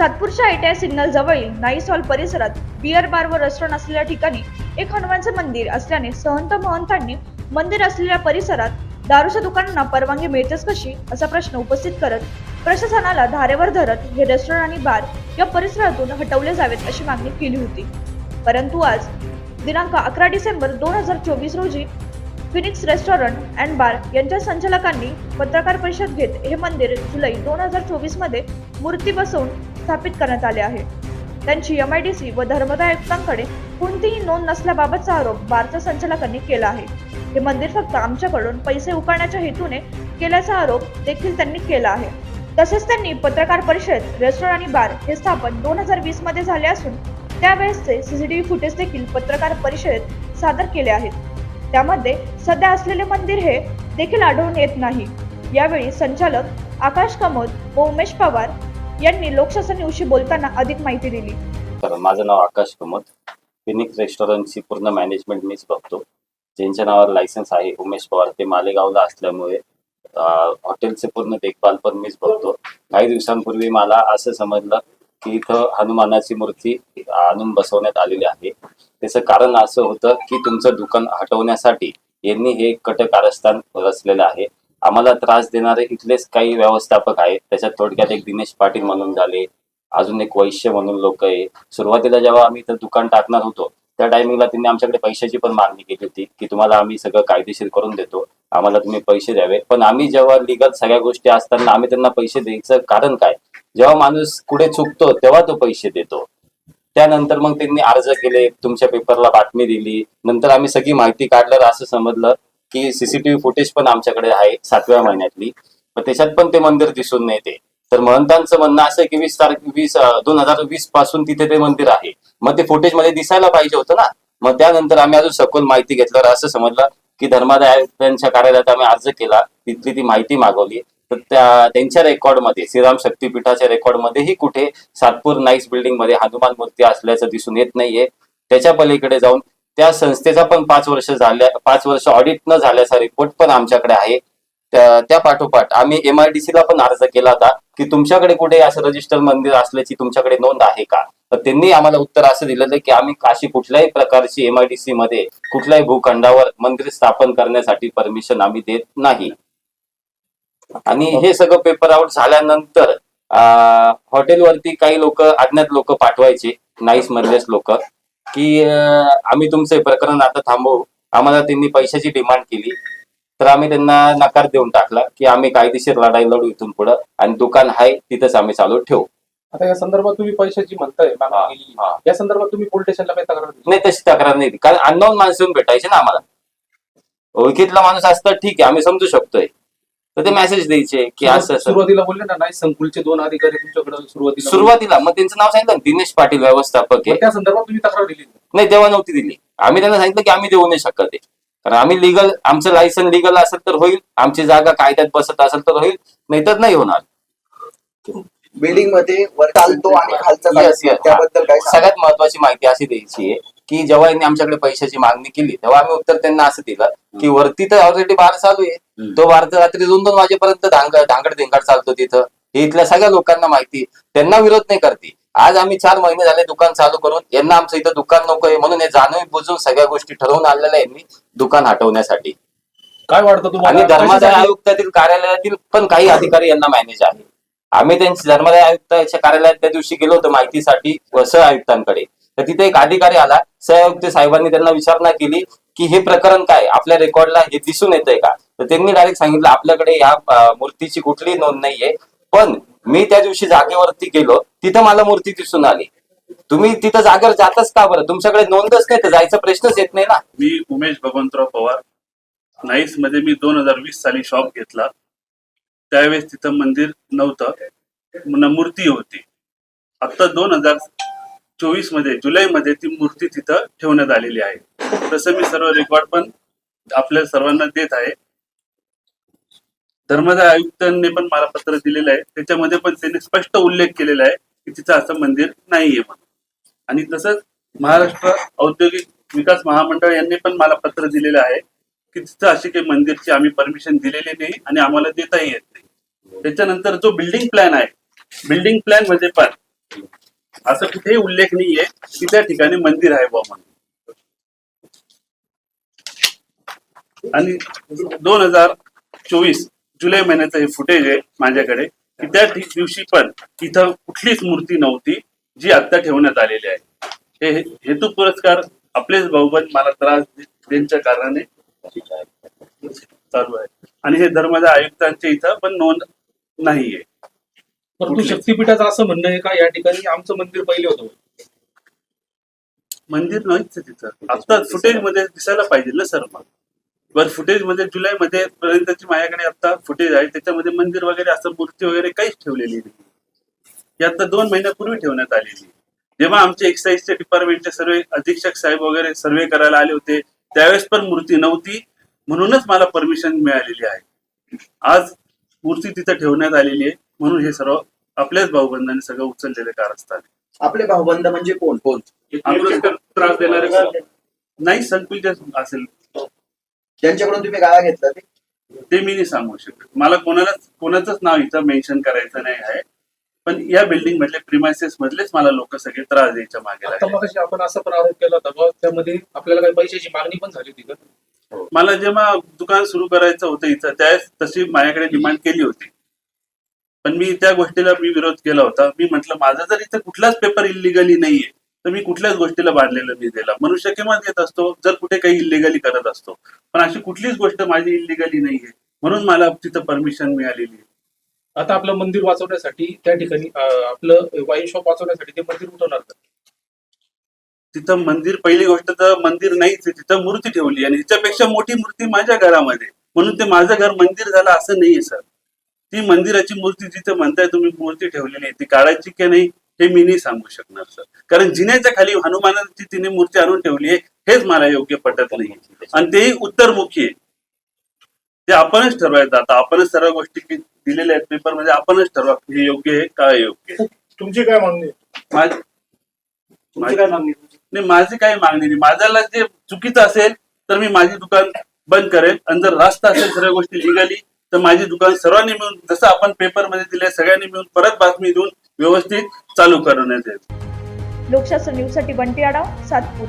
सातपूरच्या ITI signal जवळील nice hall परिसरात beer bar व रेस्टॉरंट असलेल्या ठिकाणी एक हनुमानचे मंदिर असल्याने सहंत महंतांनी मंदिर असलेल्या परिसरात दारूच्या दुकानांना परवानगी मिळतेच कशी असा प्रश्न उपस्थित करत प्रशासनाला धारेवर धरत हे रेस्टॉरंट आणि बार या परिसरातून हटवले जावेत अशी मागणी केली होती. परंतु आज दिनांक अकरा डिसेंबर दोन हजार चोवीस रोजी फिनिक्स रेस्टॉरंट अँड बार यांच्या संचालकांनी पत्रकार परिषद घेत हे मंदिर जुलै दोन हजार चोवीसमध्ये मूर्ती बसवून स्थापित करण्यात आले आहे. त्यांची एम आय डी सी व धर्मदाय आयुक्तांकडे कोणतीही नोंद नसल्याबाबतचा आरोप बारच्या संचालकांनी केला आहे. हे मंदिर फक्त आमच्याकडून पैसे उकारण्याच्या हेतूने केल्याचा आरोप देखील त्यांनी केला आहे. तसेच त्यांनी पत्रकार परिषद रेस्टॉरंट आणि बार हे स्थापन दोन हजार वीसमध्ये झाले असून त्यावेळेसचे सीसीटीव्ही फुटेज देखील पत्रकार परिषदेत सादर केले आहेत. त्यामध्ये सध्या असलेले मंदिर हे देखील आढळून येत नाही. यावेळी संचालक आकाश कामत व उमेश पवार यांनी लोकशासन न्यूजशी बोलताना अधिक माहिती दिली. तर माझं नाव आकाश कुमत फिनिक्स रेस्टॉरंटची पूर्ण मॅनेजमेंट मीच बघतो. ज्यांच्या नावावर लायसन्स आहे उमेश पवार ते मालेगावला असल्यामुळे हॉटेलचे पूर्ण देखभाल पण मीच बघतो. काही दिवसांपूर्वी मला असं समजलं की इथं हनुमानाची मूर्ती आणून बसवण्यात आलेली आहे. त्याचं कारण असं होतं की तुमचं दुकान हटवण्यासाठी यांनी हे कट कारस्थान रचलेलं आहे. आम्हाला त्रास देणारे इथलेच काही व्यवस्थापक आहेत. त्याच्यात थोडक्यात एक दिनेश पाटील म्हणून झाले अजून एक वैश्य म्हणून लोक आहे सुरुवातीला जेव्हा आम्ही इथं दुकान टाकणार होतो त्या टायमिंगला त्यांनी आमच्याकडे पैशाची पण मागणी केली होती की तुम्हाला आम्ही सगळं कायदेशीर करून देतो आम्हाला तुम्ही पैसे द्यावे. पण आम्ही जेव्हा लिगल सगळ्या गोष्टी असताना आम्ही त्यांना पैसे द्यायचं कारण काय? जेव्हा माणूस कुठे चुकतो तेव्हा तो पैसे देतो. त्यानंतर मग त्यांनी अर्ज केले तुमच्या पेपरला बातमी दिली. नंतर आम्ही सगळी माहिती काढल्यावर असं समजलं की सीसीटीव्ही फुटेज पण आमच्याकडे आहे सातव्या महिन्यातली. पण त्याच्यात पण ते मंदिर दिसून नाही ते. तर महंतांचं म्हणणं असं की वीस तारीख वीस दोन हजार वीसपासून तिथे ते मंदिर आहे. मग ते फुटेजमध्ये दिसायला पाहिजे होतं ना. मग त्यानंतर आम्ही अजून सखोल माहिती घेतल्यावर असं समजलं की धर्मादाय आयुक्तांच्या कार्यालयात आम्ही अर्ज केला. तिथली ती माहिती मागवली. तर त्या त्यांच्या रेकॉर्डमध्ये श्रीराम शक्तीपीठाच्या रेकॉर्डमध्येही कुठे सातपूर नाईस बिल्डिंगमध्ये हनुमान मूर्ती असल्याचं दिसून येत नाहीये. त्याच्या पलीकडे जाऊन त्या संस्थेचा पण पाच वर्ष झाल्या पाच वर्ष ऑडिट न झाल्याचा रिपोर्ट पण आमच्याकडे आहे. त्या पाठोपाठ आम्ही एमआयडीसी ला पण अर्ज केला होता की तुमच्याकडे कुठे असं रजिस्टर मंदिर असल्याची तुमच्याकडे नोंद आहे का? तर त्यांनी आम्हाला उत्तर असं दिलेलं की आम्ही अशी कुठल्याही प्रकारची एमआयडीसी मध्ये कुठल्याही भूखंडावर मंदिर स्थापन करण्यासाठी परमिशन आम्ही देत नाही. आणि हे सगळं पेपर आउट झाल्यानंतर हॉटेलवरती काही लोक अज्ञात लोक पाठवायचे नाईस मधलेच लोक. की आम्ही तुमचं हे प्रकरण आता थांबवू आम्हाला त्यांनी पैशाची डिमांड केली तर आम्ही त्यांना नकार देऊन टाकला की आम्ही कायदेशीर लढाई लढू इथून पुढं आणि दुकान आहे तिथंच आम्ही चालू ठेवू आता या संदर्भात तुम्ही पैशाची म्हणताय हा, मागणी केली. हा. या संदर्भात तुम्ही पोलीस स्टेशनला काही तक्रार दिली? नाही तशी तक्रार नाही कारण अननोन माणसं येऊन भेटायचे ना आम्हाला ओळखीतला माणूस असतं ठीक आहे आम्ही समजू शकतोय तर ते मेसेज द्यायचे की असं असं सुरुवातीला बोलले ना नाही संकुलचे दोन अधिकारी तुमच्याकडे सुरुवातीला सुरुवातीला मग त्यांचं नाव सांगितलं ना, दिनेश पाटील व्यवस्थापक आहे. मग त्या संदर्भात तुम्ही तक्रार दिली. नाही तेव्हा नव्हती दिली. आम्ही त्यांना सांगितलं की आम्ही देऊ नाही शकत आहे. कारण आम्ही लिगल आमचं लायसन लिगल असेल तर होईल आमची जागा कायद्यात बसत असेल तर होईल नाही तर नाही होणार. बिल्डिंगमध्ये वर चालतो आणि खालचा Yes, चालतो yes. त्याबद्दल काय? सगळ्यात महत्वाची माहिती अशी द्यायची आहे की जेव्हा यांनी आमच्याकडे पैशाची मागणी केली तेव्हा आम्ही उत्तर त्यांना असं दिलं की वरती तर ऑलरेडी बार चालू आहे. तो बार तर रात्री दोन दोन वाजेपर्यंत धांग धांगड धेंगड चालतो तिथं. हे इथल्या सगळ्या लोकांना माहिती. त्यांना विरोध नाही करते. आज आम्ही चार महिने झाले दुकान चालू करून यांना आमचं इथं दुकान नको आहे म्हणून हे जाणून बुजून सगळ्या गोष्टी ठरवून आलेल्या आहे यांनी दुकान हटवण्यासाठी. काय वाटतं आणि तुम्हाला धर्मादाय आयुक्तातील कार्यालयातील पण काही अधिकारी यांना मॅनेज आहे. आम्ही त्यांच्या धर्मादाय आयुक्ताच्या कार्यालयात त्या दिवशी गेलो होतो माहितीसाठी व सह आयुक्तांकडे. तर तिथे एक अधिकारी आला. सह आयुक्त साहेबांनी त्यांना विचारणा केली की हे प्रकरण काय? आपल्या रेकॉर्डला हे दिसून येतंय का? तर त्यांनी डायरेक्ट सांगितलं आपल्याकडे या मूर्तीची कुठलीही नोंद नाहीये. पण मी त्या दिवशी जागेवरती गेलो. तिथं मला मूर्ती दिसून आली. तुम्ही तिथं जागेवर जातच का बरं? तुमच्याकडे नोंदच नाही तर जायचा प्रश्नच येत नाही ना. मी उमेश भगवंतराव पवार. नाईसमध्ये मी दोन हजार वीस साली शॉप घेतला. त्यावेळेस तिथं मंदिर नव्हतं. मूर्ती होती. आता दोन हजार चोवीसमध्ये जुलै मध्ये ती मूर्ती तिथं ठेवण्यात आलेली आहे. तसं मी सर्व रेकॉर्ड पण आपल्या सर्वांना देत आहे. धर्मदाय आयुक्तांनी पण मला पत्र दिलेलं आहे. त्याच्यामध्ये पण त्यांनी स्पष्ट उल्लेख केलेला आहे की तिथं असं मंदिर नाहीये म्हणून. आणि तसंच महाराष्ट्र औद्योगिक विकास महामंडळ यांनी पण मला पत्र दिलेलं आहे. की तिथं अशी काही मंदिरची आम्ही परमिशन दिलेली नाही आणि आम्हाला देताही येत नाही. त्याच्यानंतर जो बिल्डिंग प्लॅन आहे बिल्डिंग प्लॅनमध्ये पण असं कुठेही उल्लेख नाहीये की त्या ठिकाणी मंदिर आहे बा म्हणून. आणि दोन हजार चोवीस जुलै महिन्याचं हे फुटेज आहे माझ्याकडे की त्या दिवशी पण तिथं कुठलीच मूर्ती नव्हती जी आता ठेवण्यात आलेली आहे. हे हेतू पुरस्कार आपलेच भाऊबंद मला त्रास देण्याच्या कारणाने चालू आहे. आणि हे धर्माच्या आयुक्तांच्या इथं पण नोंद नाहीये. परंतु कुठले? शक्तीपीठाचं असं म्हणणं आहे का? या ठिकाणी आमचं मंदिर पहिले होतं. मंदिर नाहीच आहे तिथं. आता फुटेजमध्ये दिसायला पाहिजे ना सर मग. बर फुटेजमध्ये जुलै मध्ये पर्यंतची माझ्याकडे आता फुटेज आहे. त्याच्यामध्ये मंदिर वगैरे असं मूर्ती वगैरे काहीच ठेवलेली नाही. ही आता दोन महिन्यापूर्वी ठेवण्यात आलेली जेव्हा आमचे एक्साईजचे डिपार्टमेंटचे सर्व अधीक्षक साहेब वगैरे सर्वे करायला आले होते त्यावेळेस पण मूर्ती नव्हती. म्हणूनच मला परमिशन मिळालेली आहे. आज मूर्ती तिथं ठेवण्यात आलेली आहे. म्हणून हे सर्व आपल्याच भाऊबंधांनी सगळं उचललेले कारस्थान आहे. आपले भाऊबंद म्हणजे कोण? कोण? त्रास देणारे नाही संकुलचे असेल. ज्यांच्याकडून तुम्ही गाळा घेतला ते? ते मी नाही सांगू शकत. मला कोणालाच कोणाचंच नाव इथं मेन्शन करायचं नाही आहे. पण या बिल्डिंग मधले प्रिमायसेस मधलेच मला लोक सगळे त्रास द्यायच्या मागे आता लागले. मग आपण असा पण आरोप केला होता बा, त्यामध्ये आपल्याला काही पैशाची मागणी पण झाली होती का? मला जेव्हा दुकान सुरू करायचं होतं इथं त्यावेळेस तशी माझ्याकडे डिमांड केली होती. पण मी त्या गोष्टीला मी विरोध केला होता. मी म्हटलं माझा जर इथं कुठलाच पेपर इलिगली नाहीये तर मी कुठल्याच गोष्टीला बांधलेलं नाही त्याला. मनुष्य किंमत देत असतो जर कुठे काही इलिगली करत असतो. पण अशी कुठलीच गोष्ट माझी इलिगली नाहीये. म्हणून मला तिथं परमिशन मिळालेली आहे. आता आपलं मंदिर वाचवण्यासाठी त्या ठिकाणी आपलं वाईन शॉप वाचवण्यासाठी ते मंदिर उठवणार का? तिथं मंदिर पहिली गोष्ट तर मंदिर नाहीच तिथं मूर्ती ठेवली आणि हिच्यापेक्षा मोठी मूर्ती माझ्या घरामध्ये. म्हणून ते माझं घर मंदिर झालं असं नाहीये सर. ती मंदिराची मूर्ती जिथे म्हणताय तुम्ही मूर्ती ठेवलेली आहे ती काढायची की नाही हे मी नाही सांगू शकणार सर. कारण जिन्याच्या खाली हनुमानाची तिने मूर्ती आणून ठेवली आहे हेच मला योग्य पटत नाही. आणि तेही उत्तरमुखी आहे. ते आपणच ठरवायचं आता आपणच सर्व गोष्टी की दिलेल्या आहेत पेपरमध्ये आपणच ठरवा की हे योग्य आहे का योग्य आहे. तुमची काय मागणी आहे? माझ- तुमची काय मागणी आहे? नाही माझी काही मागणी नाही. माझ्याला जे चुकीचं असेल तर मी माझी दुकान बंद करेल आणि जर रास्त असेल सर्व गोष्टी लिगली तर माझी दुकान सर्वांनी मिळून जसं आपण पेपरमध्ये दिले सगळ्यांनी मिळून परत बातमी देऊन व्यवस्थित चालू करण्यात येईल. लोकशास्त्र न्यूजसाठी बंटी आडाव सातपूर.